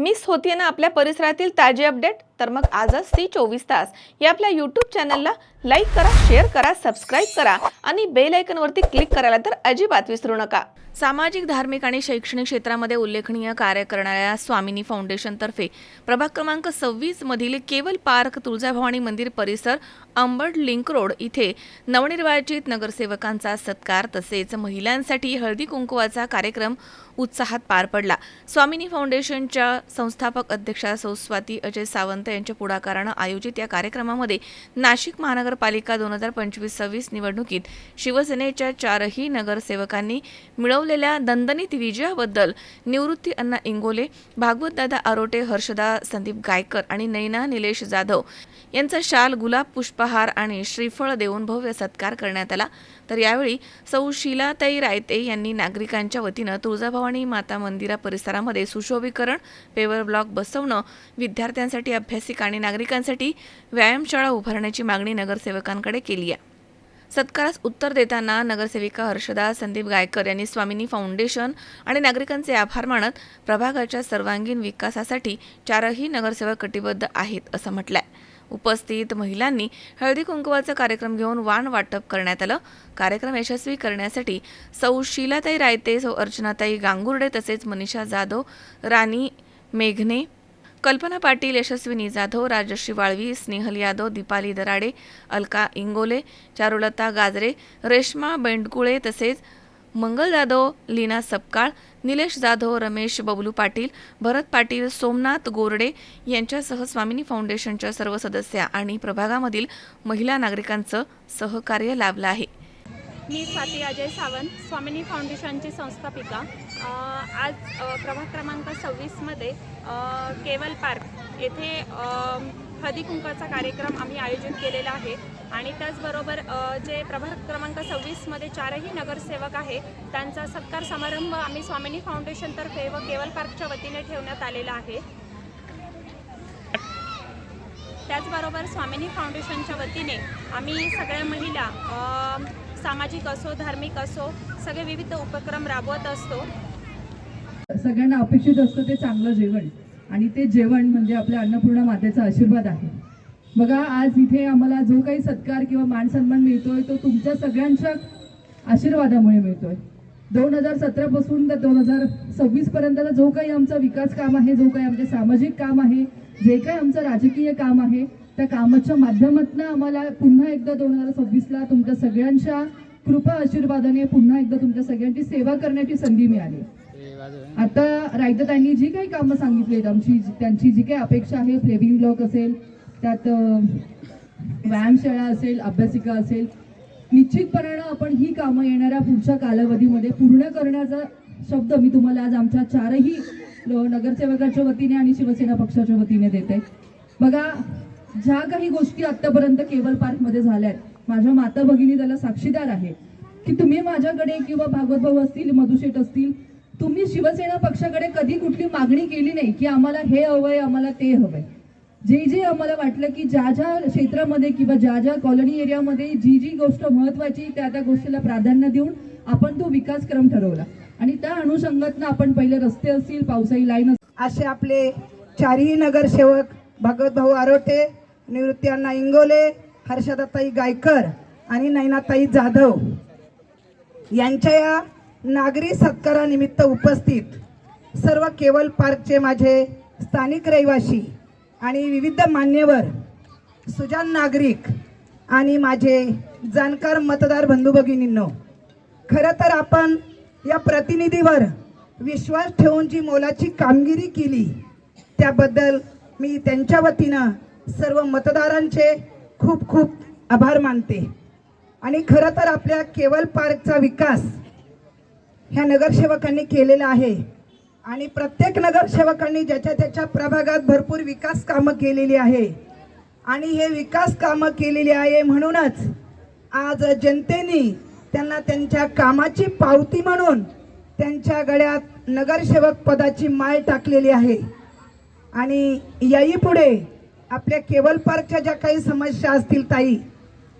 Miss होतीये ना आपल्या परिसरातील ताजे अपडेट? तर मग आजच सी चोवीस तास. या आपल्या यूट्यूब चॅनलला लाईक करा शेअर करा सबस्क्राईब करा आणि बेल आयकनवरती क्लिक करायला तर अजिबात विसरू नका. सामाजिक धार्मिक आणि शैक्षणिक क्षेत्रामध्ये उल्लेखनीय कार्य करणाऱ्या स्वामिनी फाउंडेशनतर्फे प्रभाग क्रमांक सव्वीस मधील केवल पार्क तुळजाभवानी मंदिर परिसर अंबड लिंक रोड इथे नवनिर्वाचित नगरसेवकांचा सत्कार तसेच महिलांसाठी हळदी कुंकवाचा कार्यक्रम उत्साहात पार पडला. स्वामिनी फाउंडेशनच्या संस्थापक अध्यक्षा सौ स्वाती अजय सावंत यांच्या पुढाकारानं आयोजित या कार्यक्रमामध्ये नाशिक महानगरपालिका दोन हजार पंचवीस सव्वीस निवडणुकीत शिवसेनेच्या चारही नगरसेवकांनी मिळवलेल्या दणदणीत विजयाबद्दल निवृत्ती अण्णा इंगोले भागवतदादा आरोटे हर्षदा संदीप गायकर आणि नैना निलेश जाधव यांचा शाल गुलाब पुष्पहार आणि श्रीफळ देऊन भव्य सत्कार करण्यात आला. तर यावेळी सौ शीलाताई रायते यांनी नागरिकांच्या वतीनं तुळजाभवानी माता मंदिरा परिसरामध्ये सुशोभीकरण पेवर ब्लॉक बसवणं विद्यार्थ्यांसाठी अभ्यास अभ्यासिका आणि नागरिकांसाठी व्यायामशाळा उभारण्याची मागणी नगरसेवकांकडे केली आहे. सत्कारास उत्तर देताना नगरसेविका हर्षदा संदीप गायकर यांनी स्वामिनी फाउंडेशन आणि नागरिकांचे आभार मानत प्रभागाच्या सर्वांगीण विकासासाठी चारही नगरसेवक कटिबद्ध आहेत असं म्हटलंय. उपस्थित महिलांनी हळदी कुंकवाचा कार्यक्रम घेऊन वाण वाटप करण्यात आलं. कार्यक्रम यशस्वी करण्यासाठी सौ शीलाताई रायते सौ अर्चनाताई गांगुर्डे तसेच मनीषा जाधव राणी मेघने कल्पना पाटील यशस्विनी जाधव राजश्री वाळवी स्नेहल यादव दीपाली दराडे अलका इंगोले चारुलता गाजरे रेश्मा बेंडकुळे तसेच मंगल जाधव लीना सपकाळ निलेश जाधव रमेश बबलू पाटील भरत पाटील सोमनाथ गोरडे यांच्यासह स्वामिनी फाउंडेशनच्या सर्व सदस्या आणि प्रभागामधील महिला नागरिकांचं सहकार्य लाभलं आहे. मी स्वाती अजय सावंत स्वामिनी फाउंडेशनची संस्थापिका. आज प्रभाग क्रमांक सव्वीसमध्ये केवल पार्क येथे अ, हळदी कुंकाचा कार्यक्रम आम्ही आयोजित केलेला आहे. आणि त्याचबरोबर जे प्रभाग क्रमांक सव्वीसमध्ये चारही नगरसेवक आहे त्यांचा सत्कार समारंभ आम्ही स्वामिनी फाउंडेशनतर्फे व केवल पार्कच्या वतीने ठेवण्यात आलेला आहे. त्याचबरोबर स्वामिनी फाउंडेशनच्या वतीने आम्ही सगळ्या महिला सामाजिक असो धार्मिक असो सगळे विविध उपक्रम राबवत असतो. सगळ्यांना अपेक्षित असतं ते चांगलं जेवण. आणि ते जेवण म्हणजे आपल्या अन्नपूर्णा मातेचा आशीर्वाद आहे. बघा आज इथे आम्हाला जो काही सत्कार किंवा मान सन्मान मिळतोय तो तुमच्या सगळ्यांच्या आशीर्वादामुळे मिळतोय. दोन हजार सतरापासून तर दोन हजार सव्वीसपर्यंतचा जो काही आमचा विकास काम आहे जो काही आमचे सामाजिक काम आहे जे काही आमचं राजकीय काम आहे त्या कामाच्या माध्यमातून आम्हाला पुन्हा एकदा दोन हजार सव्वीसला तुमच्या सगळ्यांच्या कृपा आशीर्वादाने पुन्हा एकदा तुमच्या सगळ्यांची सेवा करण्याची संधी मिळाली. आता रायततांनी जी काही कामं सांगितली आमची त्यांची जी काही अपेक्षा आहे फ्लेविंग ब्लॉक असेल त्यात व्यायामशाळा असेल अभ्यासिका असेल निश्चितपणानं आपण ही कामं येणाऱ्या पुढच्या कालावधीमध्ये पूर्ण करण्याचा शब्द मी तुम्हाला आज आमच्या चारही नगरसेवकाच्या वतीने आणि शिवसेना पक्षाच्या वतीने देते. बघा ज्या काही गोष्टी आतापर्यंत केवळ पार्कमध्ये झाल्यात माझ्या माता भगिनी त्याला साक्षीदार आहे की तुम्ही माझ्याकडे किंवा भागवत भाऊ असतील मधुशेठ असतील तुम्ही शिवसेना पक्षाकडे कधी कुठली मागणी केली नाही की आम्हाला हे हवंय आम्हाला ते हवंय. जे जे आम्हाला वाटलं की ज्या ज्या क्षेत्रामध्ये किंवा ज्या ज्या कॉलनी एरियामध्ये जी जी गोष्ट महत्वाची त्या त्या गोष्टीला प्राधान्य देऊन आपण तो विकासक्रम ठरवला. आणि त्या अनुषंगातनं आपण पहिले रस्ते असतील पावसाळी लाईन असे आपले चारही नगरसेवक भगत भाऊ आरोटे निवृत्ती अण्णा इंगोले हर्षदाताई गायकर आणि नैनाताई जाधव यांच्या या नागरी सत्कारानिमित्त उपस्थित सर्व केवल पार्कचे माझे स्थानिक रहिवासी आणि विविध मान्यवर सुजान नागरिक आणि माझे जाणकार मतदार बंधू भगिनींनो खरं तर आपण या प्रतिनिधीवर विश्वास ठेवून जी मोलाची कामगिरी केली त्याबद्दल मी त्यांच्या वतीनं सर्व मतदारांचे खूप खूप आभार मानते. आणि खरं तर आपल्या केवल पार्कचा विकास ह्या नगरसेवकांनी केलेला आहे. आणि प्रत्येक नगरसेवकांनी ज्याच्या त्याच्या प्रभागात भरपूर विकास कामं केलेली आहे. आणि हे विकास कामं केलेली आहे म्हणूनच आज जनतेने त्यांना त्यांच्या कामाची पावती म्हणून त्यांच्या गळ्यात नगरसेवक पदाची माळ टाकलेली आहे. आणि याही पुढे आपल्या केबल पार्कच्या ज्या काही समस्या असतील ताई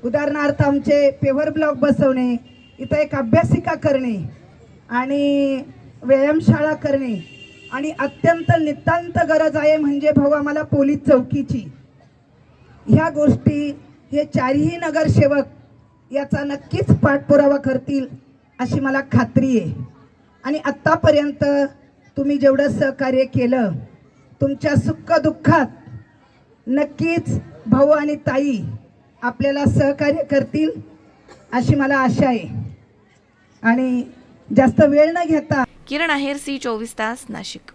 उदाहरणार्थ आमचे पेवर ब्लॉक बसवणे इथं एक अभ्यासिका करणे आणि व्यायामशाळा करणे आणि अत्यंत नितांत गरज आहे म्हणजे भाऊ आम्हाला पोलीस चौकीची. ह्या गोष्टी हे चारही नगरसेवक याचा नक्कीच पाठपुरावा करतील अशी मला खात्री आहे. आणि आत्तापर्यंत तुम्ही जेवढं सहकार्य केलं तुमच्या सुखदुःखात नक्कीच भाऊ आणि ताई आपल्याला सहकार्य करतील अशी मला आशा आहे. आणि जास्त वेळ न घेता किरण आहेर सी चोवीस तास नाशिक.